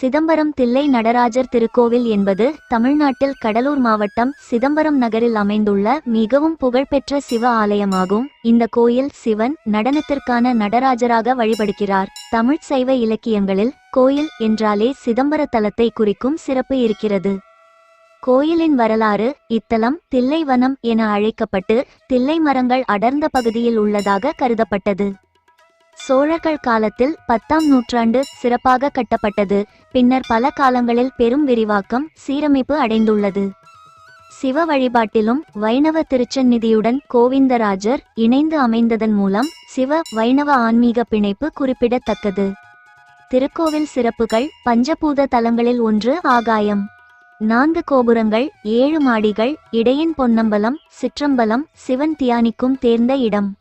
சிதம்பரம் தில்லை நடராஜர் திருக்கோவில் என்பது தமிழ்நாட்டில் கடலூர் மாவட்டம் சிதம்பரம் நகரில் அமைந்துள்ள மிகவும் புகழ்பெற்ற சிவ ஆலயமாகும். இந்த கோயில் சிவன் நடனத்திற்கான நடராஜராக வழிபடுகிறார். தமிழ் சைவ இலக்கியங்களில் கோயில் என்றாலே சிதம்பர தலத்தை குறிக்கும் சிறப்பு இருக்கிறது. கோயிலின் வரலாறு இத்தலம் தில்லைவனம் என அழைக்கப்பட்டு தில்லை மரங்கள் அடர்ந்த பகுதியில் உள்ளதாக கருதப்பட்டது. சோழர்கள் காலத்தில் பத்தாம் நூற்றாண்டு சிறப்பாக கட்டப்பட்டது. பின்னர் பல காலங்களில் பெரும் விரிவாக்கம் சீரமைப்பு அடைந்துள்ளது. சிவ வழிபாட்டிலும் வைணவ திருச்சந்நிதியுடன் கோவிந்தராஜர் இணைந்து அமைந்ததன் மூலம் சிவ வைணவ ஆன்மீக பிணைப்பு குறிப்பிடத்தக்கது. திருக்கோவில் சிறப்புகள் பஞ்சபூத தலங்களில் ஒன்று ஆகாயம். நான்கு கோபுரங்கள் ஏழு மாடிகள் இடையின் பொன்னம்பலம் சிற்றம்பலம் சிவன் தியானிக்கும் தேர்ந்த இடம்.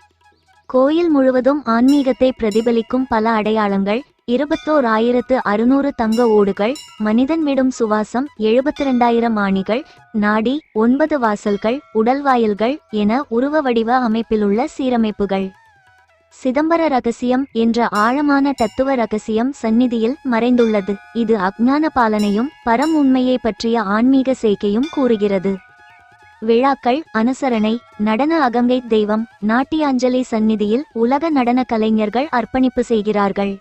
கோயில் முழுவதும் ஆன்மீகத்தை பிரதிபலிக்கும் பல அடையாளங்கள் இருபத்தோர் ஆயிரத்து அறுநூறு தங்க ஓடுகள் மனிதன் விடும் சுவாசம் எழுபத்தி ரெண்டாயிரம் ஆணிகள் நாடி ஒன்பது வாசல்கள் உடல்வாயில்கள் என உருவ வடிவ அமைப்பிலுள்ள சீரமைப்புகள். சிதம்பர ரகசியம் என்ற ஆழமான தத்துவ ரகசியம் சந்நிதியில் மறைந்துள்ளது. இது அக்ஞான பாலனையும் பரம் உண்மையை பற்றிய ஆன்மீக சேர்க்கையும் கூறுகிறது. விழாக்கள் அனுசரணை நடன அகங்கை தெய்வம் நாட்டியாஞ்சலி சந்நிதியில் உலக நடன கலைஞர்கள் அர்ப்பணிப்பு செய்கிறார்கள்.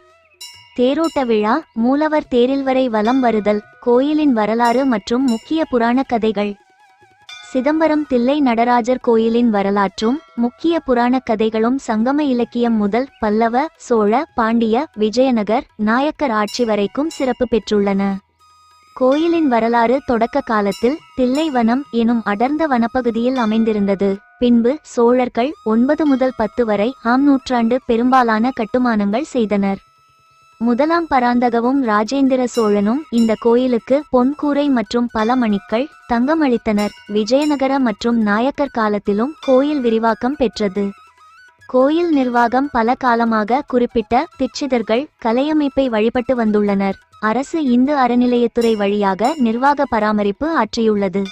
தேரோட்ட விழா மூலவர் தேரில் வரை வலம் வருதல் கோயிலின் வரலாறு மற்றும் முக்கிய புராண கதைகள். சிதம்பரம் தில்லை நடராஜர் கோயிலின் வரலாற்றும் முக்கிய புராண கதைகளும் சங்கம இலக்கியம் முதல் பல்லவ சோழ பாண்டிய விஜயநகர் நாயக்கர் ஆட்சி வரைக்கும் சிறப்பு பெற்றுள்ளன. கோயிலின் வரலாறு தொடக்க காலத்தில் தில்லைவனம் எனும் அடர்ந்த வனப்பகுதியில் அமைந்திருந்தது. பின்பு சோழர்கள் ஒன்பது முதல் பத்து வரை ஆம் நூற்றாண்டு பெரும்பாலான கட்டுமானங்கள் செய்தனர். முதலாம் பராந்தகவும் ராஜேந்திர சோழனும் இந்த கோயிலுக்கு பொன்கூரை மற்றும் பல மணிக்கள் தங்கம் அளித்தனர். விஜயநகர மற்றும் நாயக்கர் காலத்திலும் கோயில் விரிவாக்கம் பெற்றது. கோயில் நிர்வாகம் பல காலமாக குறிப்பிட்ட திச்சிதர்கள் கலையமைப்பை வழிபட்டு வந்துள்ளனர். அரசு இந்து அறநிலையத்துறை வழியாக நிர்வாக பராமரிப்பு ஆற்றியுள்ளது.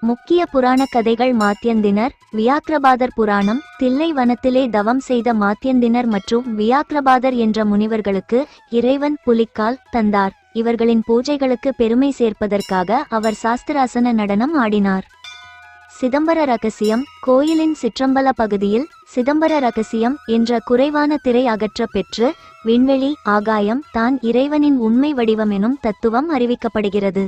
முக்கிய புராண கதைகள் மாத்தியந்தினர் வியாக்கிரபாதர் புராணம் தில்லை வனத்திலே தவம் செய்த மாத்தியந்தினர் மற்றும் வியாக்கிரபாதர் என்ற முனிவர்களுக்கு இறைவன் புலிக்கால் தந்தார். இவர்களின் பூஜைகளுக்கு பெருமை சேர்ப்பதற்காக அவர் சாஸ்திராசன நடனம் ஆடினார். சிதம்பர ரகசியம் கோயிலின் சிற்றம்பல பகுதியில் சிதம்பர ரகசியம் என்ற குறைவான திரை அகற்ற பெற்று விண்வெளி ஆகாயம் தான் இறைவனின் உண்மை வடிவம் எனும் தத்துவம் அறிவிக்கப்படுகிறது.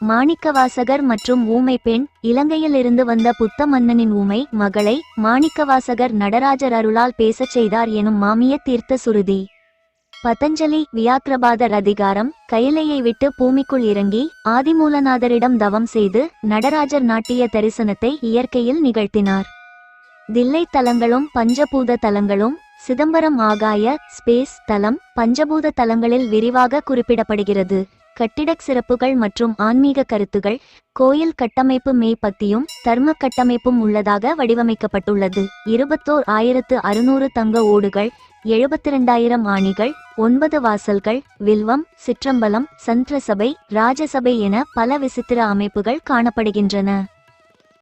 மாணிக்கவாசகர் மற்றும் ஊமை பெண் இலங்கையில் இருந்து வந்த புத்த மன்னனின் ஊமை மகளை மாணிக்கவாசகர் நடராஜர் அருளால் பேசச் செய்தார் எனும் மாமிய தீர்த்த சுருதி. பதஞ்சலி வியாக்கிரபாதர் அதிகாரம் கைலையை விட்டு பூமிக்குள் இறங்கி ஆதிமூலநாதரிடம் தவம் செய்து நடராஜர் நாட்டிய தரிசனத்தை இயற்கையில் நிகழ்த்தினார். தில்லை தலங்களும் பஞ்சபூத தலங்களும் சிதம்பரம் ஆகாய ஸ்பேஸ் தலம் பஞ்சபூத தலங்களில் விரிவாக குறிப்பிடப்படுகிறது. கட்டிடக் சிறப்புகள் மற்றும் ஆன்மீக கருத்துகள் கோயில் கட்டமைப்பு மேற்பத்தியும் தர்ம கட்டமைப்பும் உள்ளதாக வடிவமைக்கப்பட்டுள்ளது. இருபத்தோர் ஆயிரத்து அறுநூறு தங்க ஓடுகள் எழுபத்தி இரண்டாயிரம் ஆணிகள் ஒன்பது வாசல்கள் வில்வம் சிற்றம்பலம் சந்திரசபை ராஜசபை என பல விசித்திர அமைப்புகள் காணப்படுகின்றன.